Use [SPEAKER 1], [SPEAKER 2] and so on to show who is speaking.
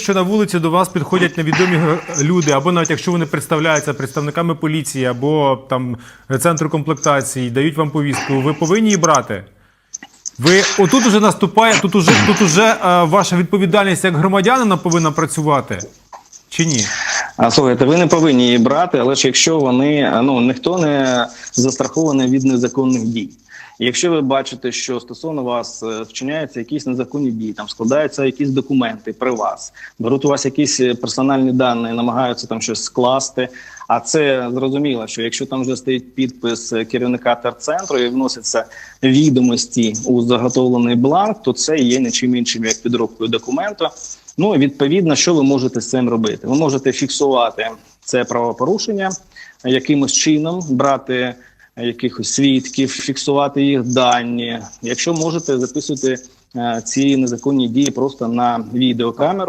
[SPEAKER 1] що на вулиці до вас підходять невідомі люди, або навіть якщо вони представляються представниками поліції або там центру комплектації, дають вам повістку, ви повинні її брати. Ви отут уже наступає, тут уже тут уже а, ваша відповідальність як громадянина повинна працювати. Чи ні?
[SPEAKER 2] А слухайте, ви не повинні її брати, але ж якщо вони ну ніхто не застрахований від незаконних дій. Якщо ви бачите, що стосовно вас е, вчиняються якісь незаконні дії, там складаються якісь документи при вас, беруть у вас якісь е, персональні дані, намагаються там щось скласти. А це зрозуміло, що якщо там вже стоїть підпис е, керівника терцентру і вносяться відомості у заготовлений бланк, то це є не чим іншим як підробкою документу. Ну відповідно, що ви можете з цим робити? Ви можете фіксувати це правопорушення якимось чином, брати якихось свідків, фіксувати їх дані. Якщо можете, записуйте е, ці незаконні дії просто на відеокамеру.